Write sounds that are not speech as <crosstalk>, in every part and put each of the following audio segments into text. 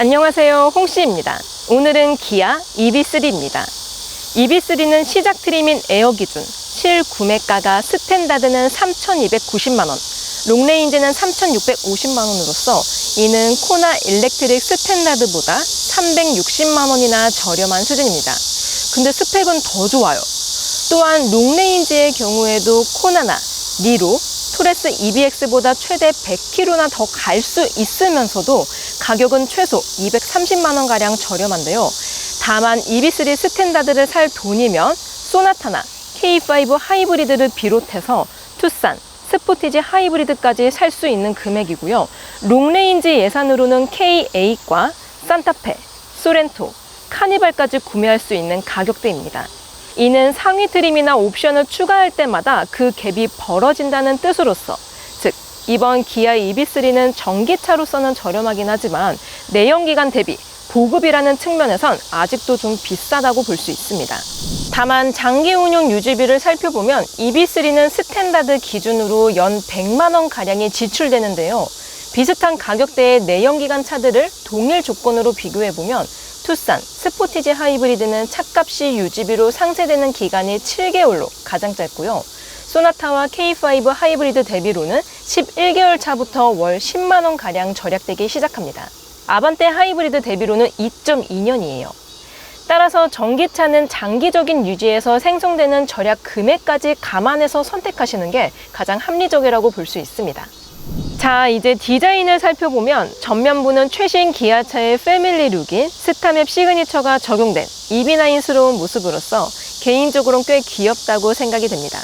안녕하세요. 홍씨입니다. 오늘은 기아 EV3입니다. EV3는 시작 트림인 에어 기준, 실 구매가가 스탠다드는 3,290만원, 롱레인지는 3,650만원으로서 이는 코나 일렉트릭 스탠다드보다 360만원이나 저렴한 수준입니다. 근데 스펙은 더 좋아요. 또한 롱레인지의 경우에도 코나나 니로, 토레스 EBX보다 최대 100km나 더 갈 수 있으면서도 가격은 최소 230만원가량 저렴한데요. 다만 EB3 스탠다드를 살 돈이면 소나타나 K5 하이브리드를 비롯해서 투싼, 스포티지 하이브리드까지 살 수 있는 금액이고요. 롱레인지 예산으로는 K8과 산타페, 소렌토, 카니발까지 구매할 수 있는 가격대입니다. 이는 상위 트림이나 옵션을 추가할 때마다 그 갭이 벌어진다는 뜻으로서 즉 이번 기아 EV3는 전기차로서는 저렴하긴 하지만 내연기관 대비 보급이라는 측면에선 아직도 좀 비싸다고 볼 수 있습니다. 다만 장기 운용 유지비를 살펴보면 EV3는 스탠다드 기준으로 연 100만 원 가량이 지출되는데요. 비슷한 가격대의 내연기관 차들을 동일 조건으로 비교해 보면 투싼, 스포티지 하이브리드는 차값이 유지비로 상쇄되는 기간이 7개월로 가장 짧고요. 소나타와 K5 하이브리드 대비로는 11개월 차부터 월 10만 원 가량 절약되기 시작합니다. 아반떼 하이브리드 대비로는 2.2년이에요. 따라서 전기차는 장기적인 유지에서 생성되는 절약 금액까지 감안해서 선택하시는 게 가장 합리적이라고 볼 수 있습니다. 자, 이제 디자인을 살펴보면 전면부는 최신 기아차의 패밀리 룩인 스타맵 시그니처가 적용된 EB9스러운 모습으로서 개인적으로는 꽤 귀엽다고 생각이 됩니다.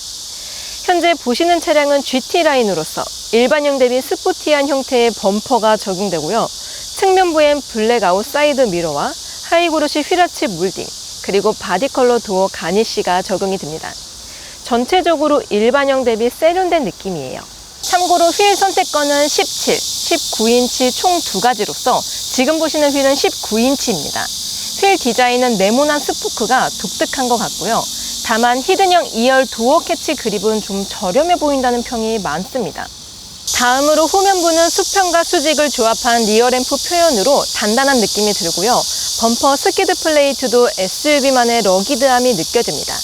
현재 보시는 차량은 GT 라인으로서 일반형 대비 스포티한 형태의 범퍼가 적용되고요. 측면부엔 블랙 아웃 사이드 미러와 하이그로시 휠아치 물딩, 그리고 바디 컬러 도어 가니쉬가 적용이 됩니다. 전체적으로 일반형 대비 세련된 느낌이에요. 참고로 휠 선택권은 17, 19인치 총 두 가지로서 지금 보시는 휠은 19인치입니다. 휠 디자인은 네모난 스포크가 독특한 것 같고요. 다만 히든형 2열 도어 캐치 그립은 좀 저렴해 보인다는 평이 많습니다. 다음으로 후면부는 수평과 수직을 조합한 리어램프 표현으로 단단한 느낌이 들고요. 범퍼 스키드 플레이트도 SUV만의 러기드함이 느껴집니다.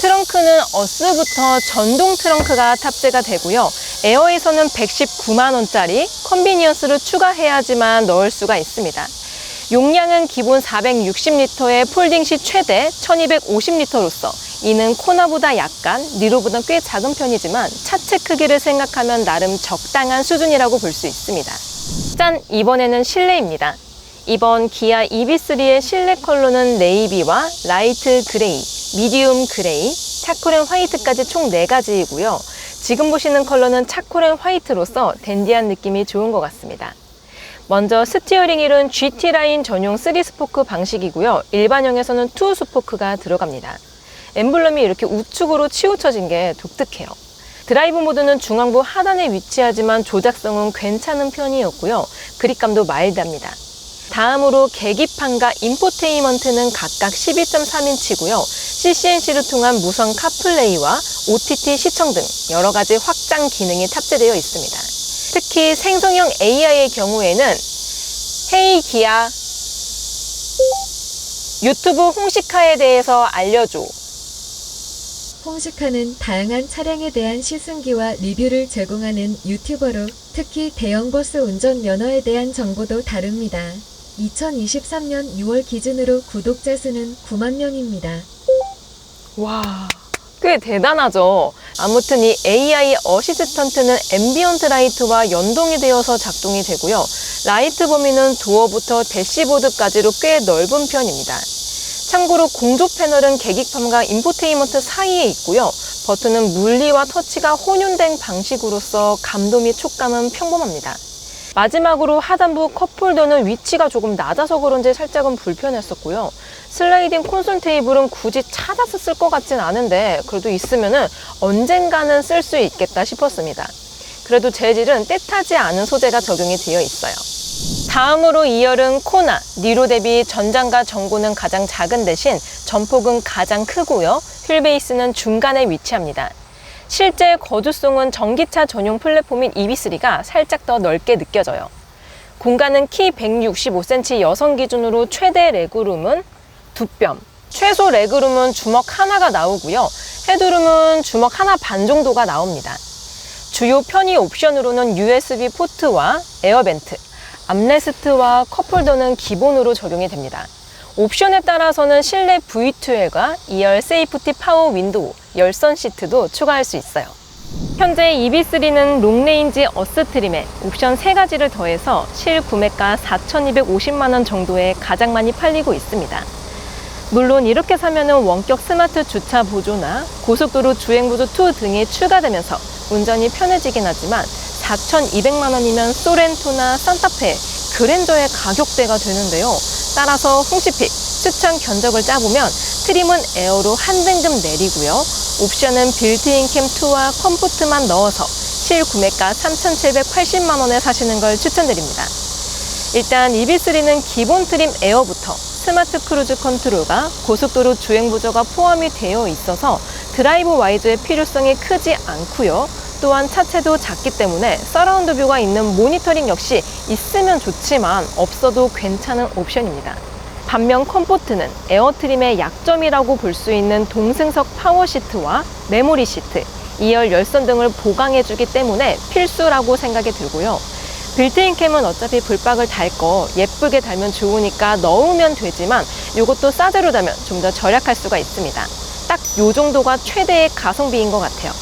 트렁크는 어스부터 전동 트렁크가 탑재가 되고요. 에어에서는 119만원짜리 컨비니언스를 추가해야지만 넣을 수가 있습니다. 용량은 기본 460리터의 폴딩 시 최대 1250리터로서 이는 코나보다 약간, 니로보다 꽤 작은 편이지만 차체 크기를 생각하면 나름 적당한 수준이라고 볼 수 있습니다. 짠! 이번에는 실내입니다. 이번 기아 EV3의 실내 컬러는 네이비와 라이트 그레이, 미디움 그레이, 차코렌 화이트까지 총 4가지이고요. 지금 보시는 컬러는 차코렌 화이트로서 댄디한 느낌이 좋은 것 같습니다. 먼저 스티어링 휠은 GT 라인 전용 3스포크 방식이고요. 일반형에서는 2스포크가 들어갑니다. 엠블럼이 이렇게 우측으로 치우쳐진 게 독특해요. 드라이브 모드는 중앙부 하단에 위치하지만 조작성은 괜찮은 편이었고요. 그립감도 마일드합니다. 다음으로 계기판과 인포테인먼트는 각각 12.3인치고요. CCNC를 통한 무선 카플레이와 OTT 시청 등 여러 가지 확장 기능이 탑재되어 있습니다. 특히 생성형 AI의 경우에는 헤이 기아 유튜브 홍시카에 대해서 알려줘 홍시카는 다양한 차량에 대한 시승기와 리뷰를 제공하는 유튜버로 특히 대형 버스 운전 면허에 대한 정보도 다룹니다. 2023년 6월 기준으로 구독자 수는 9만 명입니다. 와, 꽤 대단하죠. 아무튼 이 AI 어시스턴트는 앰비언트 라이트와 연동이 되어서 작동이 되고요. 라이트 범위는 도어부터 대시보드까지로 꽤 넓은 편입니다. 참고로 공조 패널은 계기판과 인포테인먼트 사이에 있고요. 버튼은 물리와 터치가 혼용된 방식으로서 감도 및 촉감은 평범합니다. 마지막으로 하단부 컵홀더는 위치가 조금 낮아서 그런지 살짝은 불편했었고요. 슬라이딩 콘솔 테이블은 굳이 찾아서 쓸 것 같진 않은데 그래도 있으면은 언젠가는 쓸 수 있겠다 싶었습니다. 그래도 재질은 때타지 않은 소재가 적용이 되어 있어요. 다음으로 2열은 코나, 니로 대비 전장과 전고는 가장 작은 대신 전폭은 가장 크고요. 휠베이스는 중간에 위치합니다. 실제 거주성은 전기차 전용 플랫폼인 EV3가 살짝 더 넓게 느껴져요. 공간은 키 165cm 여성 기준으로 최대 레그룸은 두 뼘. 최소 레그룸은 주먹 하나가 나오고요. 헤드룸은 주먹 하나 반 정도가 나옵니다. 주요 편의 옵션으로는 USB 포트와 에어벤트, 암레스트와 컵홀더는 기본으로 적용이 됩니다. 옵션에 따라서는 실내 V2L과 2열 세이프티 파워 윈도우, 열선 시트도 추가할 수 있어요. 현재 EB3는 롱레인지 어스 트림에 옵션 3가지를 더해서 실구매가 4,250만 원 정도에 가장 많이 팔리고 있습니다. 물론 이렇게 사면은 원격 스마트 주차 보조나 고속도로 주행 보조 2 등이 추가되면서 운전이 편해지긴 하지만 4,200만 원이면 소렌토나 산타페, 그랜저의 가격대가 되는데요. 따라서 홍시픽 추천 견적을 짜보면 트림은 에어로 한 등급 내리고요. 옵션은 빌트인 캠 2와 컴포트만 넣어서 실구매가 3,780만 원에 사시는 걸 추천드립니다. 일단 EB3는 기본 트림 에어부터 스마트 크루즈 컨트롤과 고속도로 주행 보조가 포함이 되어 있어서 드라이브 와이드의 필요성이 크지 않고요. 또한 차체도 작기 때문에 서라운드 뷰가 있는 모니터링 역시 있으면 좋지만 없어도 괜찮은 옵션입니다. 반면 컴포트는 에어트림의 약점이라고 볼 수 있는 동승석 파워 시트와 메모리 시트, 2열 열선 등을 보강해주기 때문에 필수라고 생각이 들고요. 빌트인 캠은 어차피 불박을 달 거 예쁘게 달면 좋으니까 넣으면 되지만 이것도 싸제로 달면 좀 더 절약할 수가 있습니다. 딱 요 정도가 최대의 가성비인 것 같아요.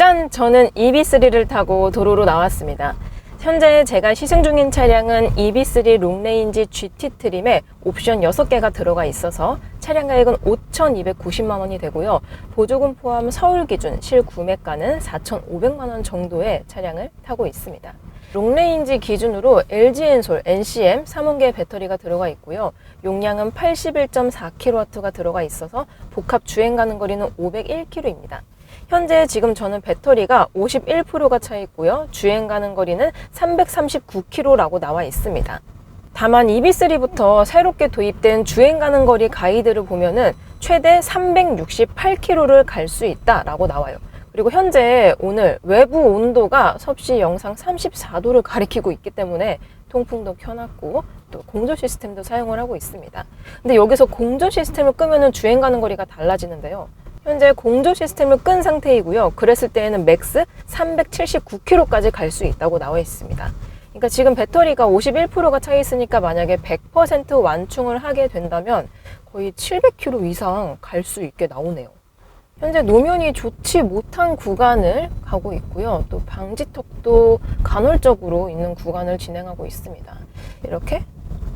짠! 저는 EB3를 타고 도로로 나왔습니다. 현재 제가 시승 중인 차량은 EB3 롱레인지 GT 트림에 옵션 6개가 들어가 있어서 차량 가격은 5,290만 원이 되고요. 보조금 포함 서울 기준 실구매가는 4,500만 원 정도의 차량을 타고 있습니다. 롱레인지 기준으로 LG 엔솔 NCM 3원계 배터리가 들어가 있고요. 용량은 81.4kW가 들어가 있어서 복합 주행 가는 거리는 501km입니다. 현재 지금 저는 배터리가 51%가 차 있고요. 주행 가는 거리는 339km라고 나와 있습니다. 다만 EB3부터 새롭게 도입된 주행 가는 거리 가이드를 보면은 최대 368km를 갈 수 있다라고 나와요. 그리고 현재 오늘 외부 온도가 섭씨 영상 34도를 가리키고 있기 때문에 통풍도 켜놨고 또 공조 시스템도 사용을 하고 있습니다. 근데 여기서 공조 시스템을 끄면은 주행 가는 거리가 달라지는데요. 현재 공조 시스템을 끈 상태이고요. 그랬을 때에는 맥스 379km까지 갈 수 있다고 나와 있습니다. 그러니까 지금 배터리가 51%가 차 있으니까 만약에 100% 완충을 하게 된다면 거의 700km 이상 갈 수 있게 나오네요. 현재 노면이 좋지 못한 구간을 가고 있고요. 또 방지턱도 간헐적으로 있는 구간을 진행하고 있습니다. 이렇게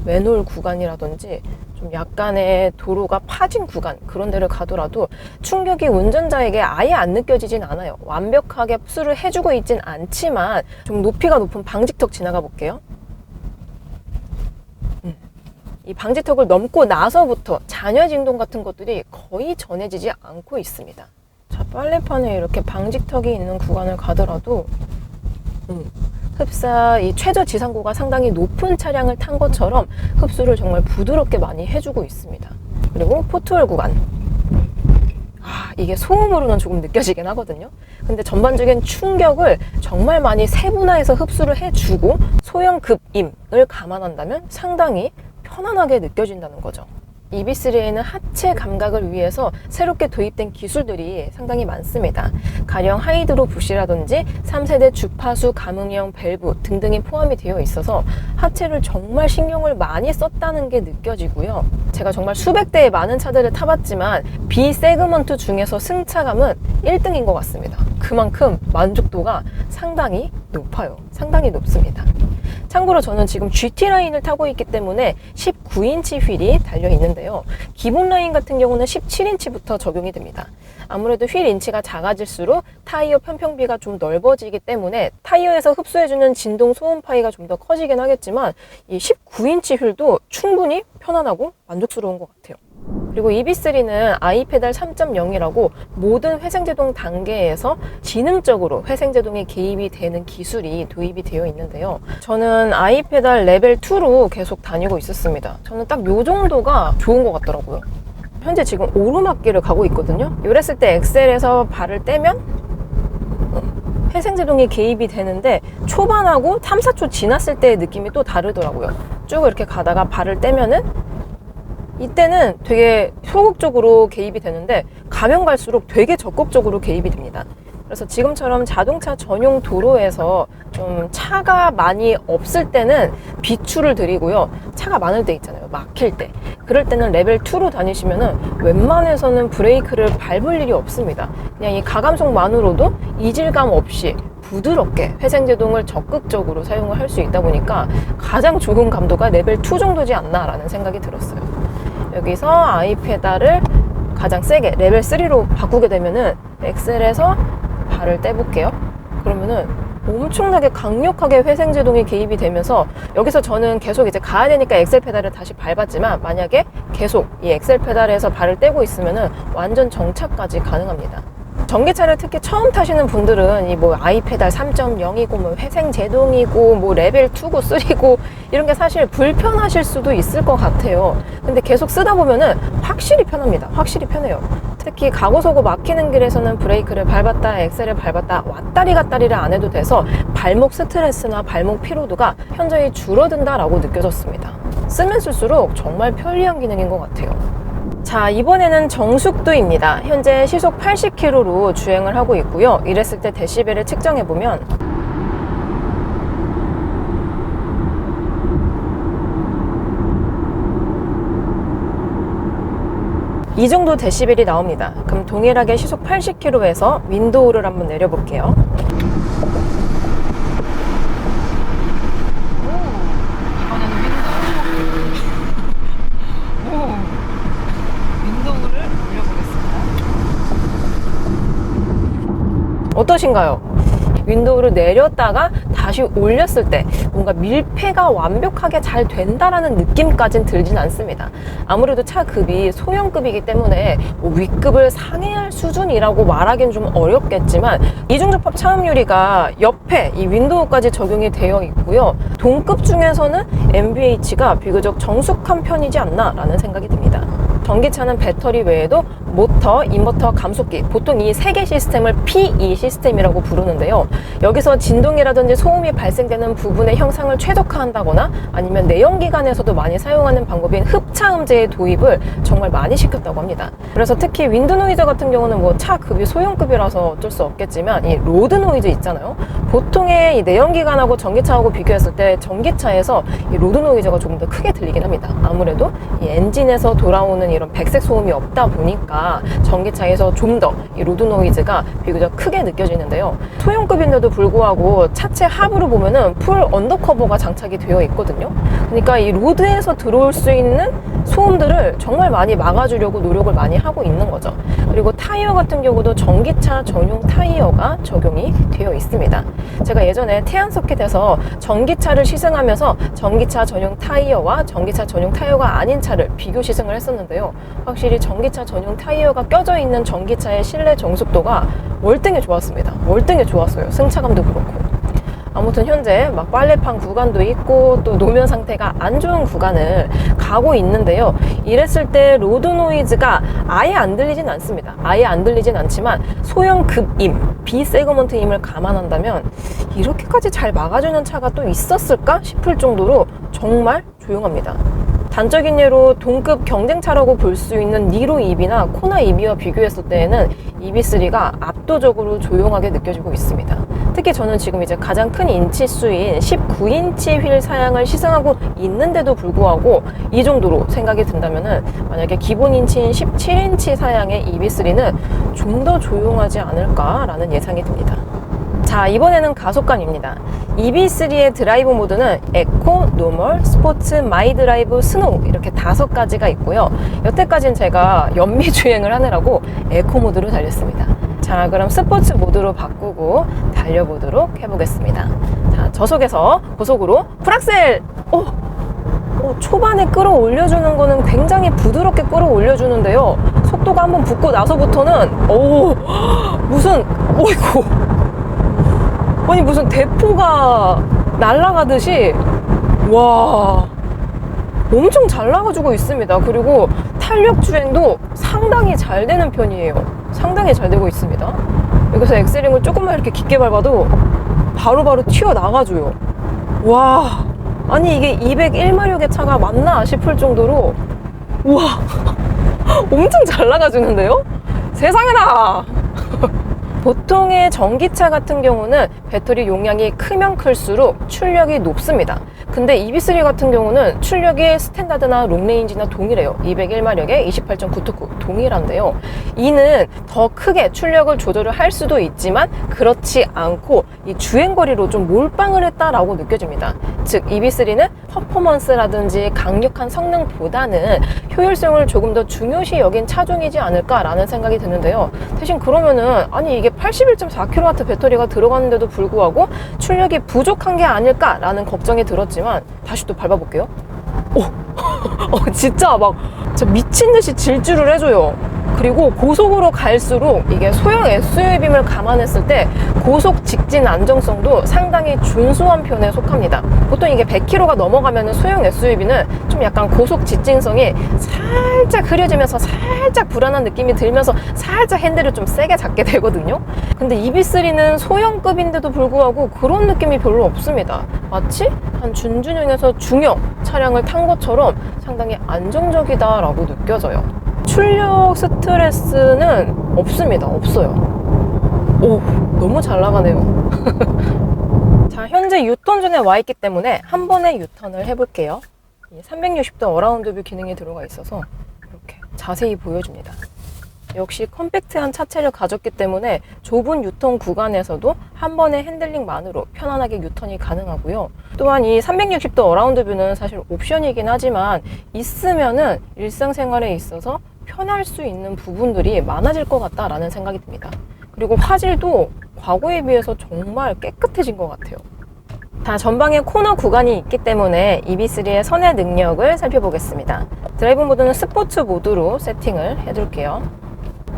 맨홀 구간이라든지 좀 약간의 도로가 파진 구간 그런 데를 가더라도 충격이 운전자에게 아예 안 느껴지진 않아요. 완벽하게 흡수를 해주고 있진 않지만 좀 높이가 높은 방지턱 지나가 볼게요. 음. 이 방지턱을 넘고 나서부터 잔여 진동 같은 것들이 거의 전해지지 않고 있습니다. 자, 빨래판에 이렇게 방지턱이 있는 구간을 가더라도 음, 흡사 이 최저 지상고가 상당히 높은 차량을 탄 것처럼 흡수를 정말 부드럽게 많이 해주고 있습니다. 그리고 포트홀 구간. 아, 이게 소음으로는 조금 느껴지긴 하거든요. 근데 전반적인 충격을 정말 많이 세분화해서 흡수를 해주고 소형 급임을 감안한다면 상당히 편안하게 느껴진다는 거죠. EB3에는 하체 감각을 위해서 새롭게 도입된 기술들이 상당히 많습니다. 가령 하이드로 부시라든지 3세대 주파수 감응형 밸브 등등이 포함이 되어 있어서 하체를 정말 신경을 많이 썼다는 게 느껴지고요. 제가 정말 수백 대의 많은 차들을 타봤지만 B 세그먼트 중에서 승차감은 1등인 것 같습니다. 그만큼 만족도가 상당히 높아요. 상당히 높습니다. 참고로 저는 지금 GT 라인을 타고 있기 때문에 19인치 휠이 달려 있는데요. 기본 라인 같은 경우는 17인치부터 적용이 됩니다. 아무래도 휠 인치가 작아질수록 타이어 편평비가 좀 넓어지기 때문에 타이어에서 흡수해주는 진동 소음 파이가 좀 더 커지긴 하겠지만 이 19인치 휠도 충분히 편안하고 만족스러운 것 같아요. 그리고 EB3는 아이페달 3.0이라고 모든 회생제동 단계에서 지능적으로 회생제동이 개입이 되는 기술이 도입이 되어 있는데요. 저는 아이페달 레벨 2로 계속 다니고 있었습니다. 저는 딱 요 정도가 좋은 것 같더라고요. 현재 지금 오르막길을 가고 있거든요. 이랬을 때 엑셀에서 발을 떼면 어, 회생제동이 개입이 되는데 초반하고 3, 4초 지났을 때의 느낌이 또 다르더라고요. 쭉 이렇게 가다가 발을 떼면은 이때는 되게 소극적으로 개입이 되는데 가면 갈수록 되게 적극적으로 개입이 됩니다. 그래서 지금처럼 자동차 전용 도로에서 좀 차가 많이 없을 때는 비추를 드리고요. 차가 많을 때 있잖아요. 막힐 때. 그럴 때는 레벨 2로 다니시면은 웬만해서는 브레이크를 밟을 일이 없습니다. 그냥 이 가감속만으로도 이질감 없이 부드럽게 회생제동을 적극적으로 사용을 할 수 있다 보니까 가장 좋은 감도가 레벨 2 정도지 않나라는 생각이 들었어요. 여기서 아이 페달을 가장 세게 레벨 3로 바꾸게 되면은 엑셀에서 발을 떼볼게요. 그러면은 엄청나게 강력하게 회생제동이 개입이 되면서 여기서 저는 계속 이제 가야 되니까 엑셀 페달을 다시 밟았지만 만약에 계속 이 엑셀 페달에서 발을 떼고 있으면은 완전 정차까지 가능합니다. 전기차를 특히 처음 타시는 분들은 이 뭐 아이페달 3.0이고 뭐 회생 제동이고 뭐 레벨 2고 3고 이런 게 사실 불편하실 수도 있을 것 같아요. 근데 계속 쓰다 보면은 확실히 편합니다. 확실히 편해요. 특히 가고서고 막히는 길에서는 브레이크를 밟았다, 엑셀을 밟았다, 왔다리 갔다리를 안 해도 돼서 발목 스트레스나 발목 피로도가 현저히 줄어든다라고 느껴졌습니다. 쓰면 쓸수록 정말 편리한 기능인 것 같아요. 자, 이번에는 정숙도입니다. 현재 시속 80km로 주행을 하고 있고요. 이랬을 때 데시벨을 측정해 보면 이 정도 데시벨이 나옵니다. 그럼 동일하게 시속 80km에서 윈도우를 한번 내려볼게요. 이번에는 윈도우. 윈도우를 올려보겠습니다. 어떠신가요? 윈도우를 내렸다가 다시 올렸을 때 뭔가 밀폐가 완벽하게 잘 된다라는 느낌까진 들진 않습니다. 아무래도 차 급이 소형급이기 때문에 뭐 위급을 상회할 수준이라고 말하기는 좀 어렵겠지만 이중접합 차음유리가 옆에 이 윈도우까지 적용이 되어 있고요. 동급 중에서는 MBH가 비교적 정숙한 편이지 않나라는 생각이 듭니다. 전기차는 배터리 외에도 모터, 인버터, 감속기 보통 이 세 개 시스템을 PE 시스템이라고 부르는데요. 여기서 진동이라든지 소음이 발생되는 부분의 형상을 최적화한다거나 아니면 내연기관에서도 많이 사용하는 방법인 흡차음제의 도입을 정말 많이 시켰다고 합니다. 그래서 특히 윈드 노이즈 같은 경우는 뭐 차 급이 소형급이라서 어쩔 수 없겠지만 이 로드 노이즈 있잖아요. 보통의 이 내연기관하고 전기차하고 비교했을 때 전기차에서 이 로드 노이즈가 조금 더 크게 들리긴 합니다. 아무래도 이 엔진에서 돌아오는 이런 백색 소음이 없다 보니까 전기차에서 좀 더 이 로드 노이즈가 비교적 크게 느껴지는데요. 소형급인데도 불구하고 차체 하부를 보면은 풀 언더커버가 장착이 되어 있거든요. 그러니까 이 로드에서 들어올 수 있는 소음들을 정말 많이 막아주려고 노력을 많이 하고 있는 거죠. 그리고 타이어 같은 경우도 전기차 전용 타이어가 적용이 되어 있습니다. 제가 예전에 태안 서킷에서 전기차를 시승하면서 전기차 전용 타이어와 전기차 전용 타이어가 아닌 차를 비교 시승을 했었는데요. 확실히 전기차 전용 타이어가 껴져 있는 전기차의 실내 정숙도가 월등히 좋았습니다. 월등히 좋았어요. 승차감도 그렇고. 아무튼 현재 막 빨래판 구간도 있고 또 노면 상태가 안 좋은 구간을 가고 있는데요. 이랬을 때 로드 노이즈가 아예 안 들리진 않습니다. 아예 안 들리진 않지만 소형 급임, 비세그먼트임을 감안한다면 이렇게까지 잘 막아주는 차가 또 있었을까 싶을 정도로 정말 조용합니다. 단적인 예로 동급 경쟁차라고 볼 수 있는 니로 EB나 코나 EB와 비교했을 때에는 EB3가 압도적으로 조용하게 느껴지고 있습니다. 특히 저는 지금 이제 가장 큰 인치수인 19인치 휠 사양을 시승하고 있는데도 불구하고 이 정도로 생각이 든다면은 만약에 기본 인치인 17인치 사양의 EB3는 좀 더 조용하지 않을까라는 예상이 듭니다. 자, 이번에는 가속감입니다. EB3의 드라이브 모드는 에코, 노멀, 스포츠, 마이 드라이브, 스노우 이렇게 다섯 가지가 있고요. 여태까지는 제가 연미 주행을 하느라고 에코 모드로 달렸습니다. 자, 그럼 스포츠 모드로 바꾸고 달려보도록 해보겠습니다. 자, 저속에서 고속으로 풀악셀! 오! 어, 초반에 끌어올려주는 거는 굉장히 부드럽게 끌어올려주는데요. 속도가 한번 붙고 나서부터는, 오, 무슨, 오이고. 아니 무슨 대포가 날아가듯이 와 엄청 잘 나가지고 있습니다. 그리고 탄력 주행도 상당히 잘 되는 편이에요. 상당히 잘 되고 있습니다. 여기서 엑셀링을 조금만 이렇게 깊게 밟아도 바로 바로 튀어나가줘요. 와, 아니 이게 201마력의 차가 맞나 싶을 정도로 우와, <laughs> 엄청 잘 나가주는데요? 세상에나! <laughs> 보통의 전기차 같은 경우는 배터리 용량이 크면 클수록 출력이 높습니다. 근데 EB3 같은 경우는 출력이 스탠다드나 롱레인지나 동일해요. 201마력에 28.9토크 동일한데요. 이는 더 크게 출력을 조절을 할 수도 있지만 그렇지 않고 이 주행거리로 좀 몰빵을 했다라고 느껴집니다. 즉 EB3는 퍼포먼스라든지 강력한 성능보다는 효율성을 조금 더 중요시 여긴 차종이지 않을까라는 생각이 드는데요. 대신 그러면은 아니 이게 81.4kW 배터리가 들어갔는데도 불구하고 출력이 부족한 게 아닐까라는 걱정이 들었지만 다시 또 밟아볼게요. 오, <laughs> 어, 진짜 막 진짜 미친 듯이 질주를 해줘요. 그리고 고속으로 갈수록 이게 소형 SUV임을 감안했을 때 고속 직진 안정성도 상당히 준수한 편에 속합니다. 보통 이게 100km가 넘어가면 소형 SUV는 좀 약간 고속 직진성이 살짝 흐려지면서 살짝 불안한 느낌이 들면서 살짝 핸들을 좀 세게 잡게 되거든요. 근데 EB3는 소형급인데도 불구하고 그런 느낌이 별로 없습니다. 마치 한 준준형에서 중형 차량을 탄 것처럼 상당히 안정적이다라고 느껴져요. 출력 스트레스는 없습니다. 없어요. 오, 너무 잘 나가네요. <laughs> 자, 현재 유턴 존에 와 있기 때문에 한 번에 유턴을 해볼게요. 360도 어라운드 뷰 기능이 들어가 있어서 이렇게 자세히 보여줍니다. 역시 컴팩트한 차체를 가졌기 때문에 좁은 유턴 구간에서도 한 번의 핸들링만으로 편안하게 유턴이 가능하고요. 또한 이 360도 어라운드 뷰는 사실 옵션이긴 하지만 있으면은 일상생활에 있어서 편할 수 있는 부분들이 많아질 것 같다라는 생각이 듭니다. 그리고 화질도 과거에 비해서 정말 깨끗해진 것 같아요. 자, 전방에 코너 구간이 있기 때문에 EB3의 선의 능력을 살펴보겠습니다. 드라이브 모드는 스포츠 모드로 세팅을 해둘게요.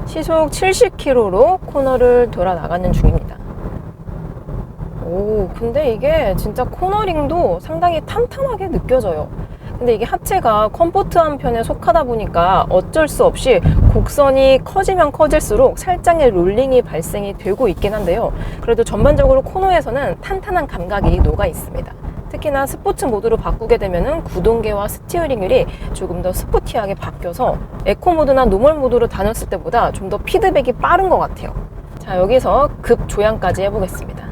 시속 70km로 코너를 돌아 나가는 중입니다. 오, 근데 이게 진짜 코너링도 상당히 탄탄하게 느껴져요. 근데 이게 하체가 컴포트한 편에 속하다 보니까 어쩔 수 없이 곡선이 커지면 커질수록 살짝의 롤링이 발생이 되고 있긴 한데요. 그래도 전반적으로 코너에서는 탄탄한 감각이 녹아 있습니다. 특히나 스포츠 모드로 바꾸게 되면은 구동계와 스티어링 휠이 조금 더 스포티하게 바뀌어서 에코 모드나 노멀 모드로 다녔을 때보다 좀 더 피드백이 빠른 것 같아요. 자, 여기서 급 조향까지 해보겠습니다.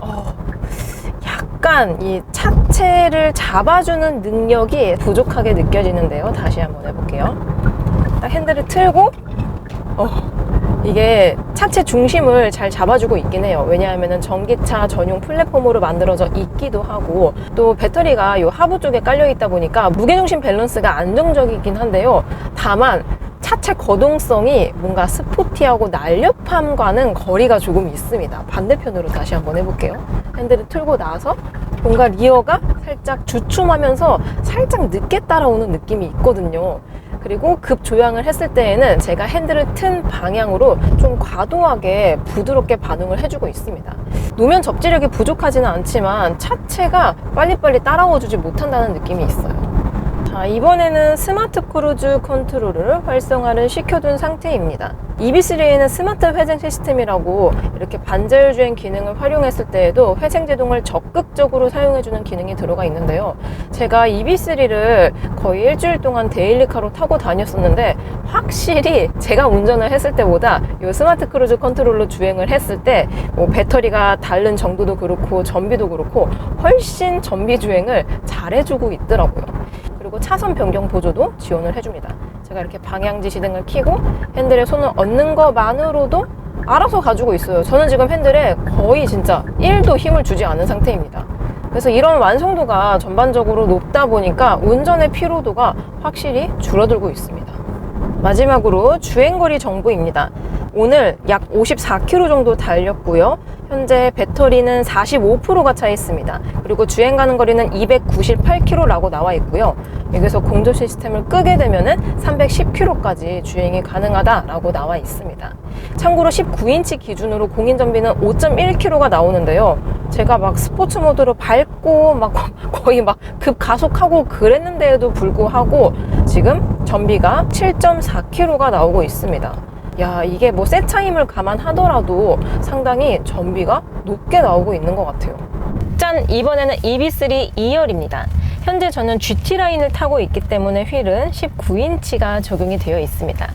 어, 약간 이 차 체를 잡아주는 능력이 부족하게 느껴지는데요. 다시 한번 해볼게요. 딱 핸들을 틀고, 어, 이게 차체 중심을 잘 잡아주고 있긴 해요. 왜냐하면 전기차 전용 플랫폼으로 만들어져 있기도 하고 또 배터리가 이 하부 쪽에 깔려 있다 보니까 무게중심 밸런스가 안정적이긴 한데요. 다만 차체 거동성이 뭔가 스포티하고 날렵함과는 거리가 조금 있습니다. 반대편으로 다시 한번 해볼게요. 핸들을 틀고 나서 뭔가 리어가 살짝 주춤하면서 살짝 늦게 따라오는 느낌이 있거든요. 그리고 급 조향을 했을 때에는 제가 핸들을 튼 방향으로 좀 과도하게 부드럽게 반응을 해주고 있습니다. 노면 접지력이 부족하지는 않지만 차체가 빨리빨리 따라와 주지 못한다는 느낌이 있어요. 자, 이번에는 스마트 크루즈 컨트롤을 활성화를 시켜둔 상태입니다. EB3에는 스마트 회생 시스템이라고 이렇게 반자율 주행 기능을 활용했을 때에도 회생 제동을 적극적으로 사용해주는 기능이 들어가 있는데요. 제가 EB3를 거의 일주일 동안 데일리카로 타고 다녔었는데 확실히 제가 운전을 했을 때보다 이 스마트 크루즈 컨트롤로 주행을 했을 때 뭐 배터리가 닳는 정도도 그렇고 전비도 그렇고 훨씬 전비 주행을 잘해주고 있더라고요. 그리고 차선 변경 보조도 지원을 해줍니다. 제가 이렇게 방향 지시 등을 켜고 핸들에 손을 얹는 것만으로도 알아서 가지고 있어요. 저는 지금 핸들에 거의 진짜 1도 힘을 주지 않은 상태입니다. 그래서 이런 완성도가 전반적으로 높다 보니까 운전의 피로도가 확실히 줄어들고 있습니다. 마지막으로 주행거리 정보입니다. 오늘 약 54km 정도 달렸고요. 현재 배터리는 45%가 차 있습니다. 그리고 주행 가는 거리는 298km라고 나와 있고요. 여기서 공조 시스템을 끄게 되면은 310km까지 주행이 가능하다라고 나와 있습니다. 참고로 19인치 기준으로 공인 전비는 5.1km가 나오는데요. 제가 막 스포츠 모드로 밟고 막 <laughs> 거의 막 급 가속하고 그랬는데도 불구하고 지금 전비가 7.4km가 나오고 있습니다. 야, 이게 뭐 새 차임을 감안하더라도 상당히 전비가 높게 나오고 있는 것 같아요. 짠! 이번에는 EB3 2열입니다. 현재 저는 GT 라인을 타고 있기 때문에 휠은 19인치가 적용이 되어 있습니다.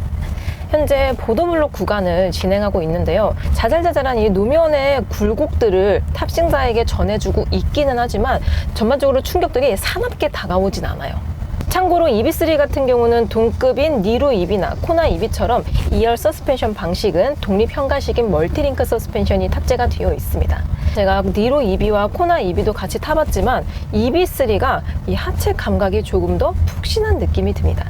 현재 보도블록 구간을 진행하고 있는데요. 자잘자잘한 이 노면의 굴곡들을 탑승자에게 전해주고 있기는 하지만 전반적으로 충격들이 사납게 다가오진 않아요. 참고로 EB3 같은 경우는 동급인 니로 EB나 코나 EB처럼 2열 서스펜션 방식은 독립 현가식인 멀티링크 서스펜션이 탑재가 되어 있습니다. 제가 니로 EB와 코나 EB도 같이 타봤지만 EB3가 이 하체 감각이 조금 더 푹신한 느낌이 듭니다.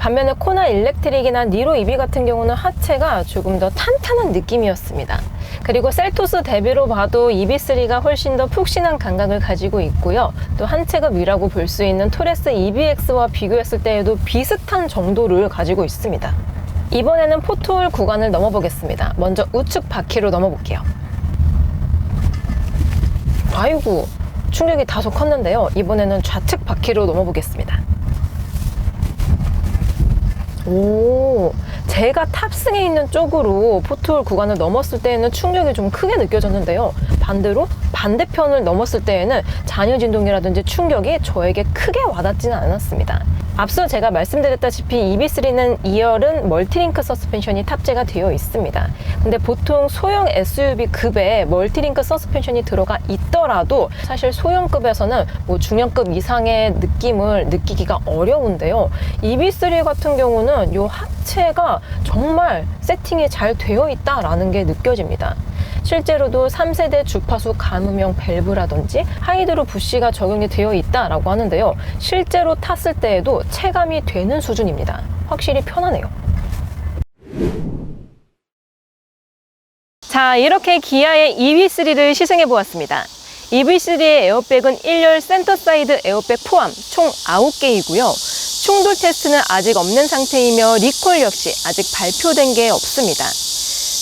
반면에 코나 일렉트릭이나 니로 EB 같은 경우는 하체가 조금 더 탄탄한 느낌이었습니다. 그리고 셀토스 대비로 봐도 EB3가 훨씬 더 푹신한 감각을 가지고 있고요. 또 한 체급 위라고 볼 수 있는 토레스 EBX와 비교했을 때에도 비슷한 정도를 가지고 있습니다. 이번에는 포토홀 구간을 넘어보겠습니다. 먼저 우측 바퀴로 넘어볼게요. 아이고, 충격이 다소 컸는데요. 이번에는 좌측 바퀴로 넘어보겠습니다. 오, 제가 탑승해 있는 쪽으로 포트홀 구간을 넘었을 때에는 충격이 좀 크게 느껴졌는데요. 반대로 반대편을 넘었을 때에는 잔여 진동이라든지 충격이 저에게 크게 와닿지는 않았습니다. 앞서 제가 말씀드렸다시피 EB3는 2열은 멀티링크 서스펜션이 탑재가 되어 있습니다. 근데 보통 소형 SUV 급에 멀티링크 서스펜션이 들어가 있더라도 사실 소형급에서는 뭐 중형급 이상의 느낌을 느끼기가 어려운데요. EB3 같은 경우는 이 하체가 정말 세팅이 잘 되어 있다라는 게 느껴집니다. 실제로도 3세대 주파수 감음형 밸브라든지 하이드로 부시가 적용이 되어 있다라고 하는데요. 실제로 탔을 때에도 체감이 되는 수준입니다. 확실히 편하네요. 자, 이렇게 기아의 EV3를 시승해 보았습니다. EV3의 에어백은 1열 센터 사이드 에어백 포함 총 9개이고요. 충돌 테스트는 아직 없는 상태이며 리콜 역시 아직 발표된 게 없습니다.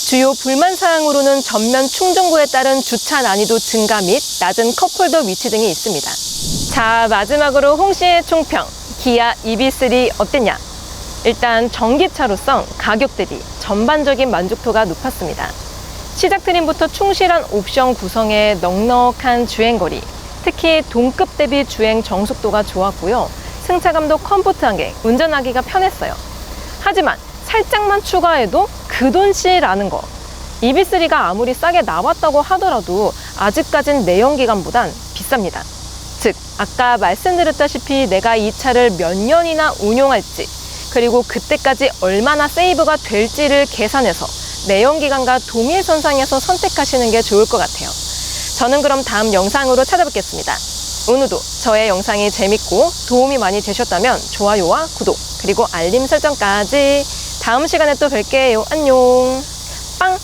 주요 불만 사항으로는 전면 충전구에 따른 주차 난이도 증가 및 낮은 컵홀더 위치 등이 있습니다. 자, 마지막으로 홍 씨의 총평. 기아 EV3 어땠냐? 일단 전기차로서 가격 대비 전반적인 만족도가 높았습니다. 시작 트림부터 충실한 옵션 구성에 넉넉한 주행거리, 특히 동급 대비 주행 정속도가 좋았고요. 승차감도 컴포트한 게 운전하기가 편했어요. 하지만 살짝만 추가해도 그 돈씨라는 거. EB3가 아무리 싸게 나왔다고 하더라도 아직까진 내연기관보단 비쌉니다. 즉, 아까 말씀드렸다시피 내가 이 차를 몇 년이나 운용할지, 그리고 그때까지 얼마나 세이브가 될지를 계산해서 내연기관과 동일 선상에서 선택하시는 게 좋을 것 같아요. 저는 그럼 다음 영상으로 찾아뵙겠습니다. 오늘도 저의 영상이 재밌고 도움이 많이 되셨다면 좋아요와 구독, 그리고 알림 설정까지 다음 시간에 또 뵐게요. 안녕. 빵!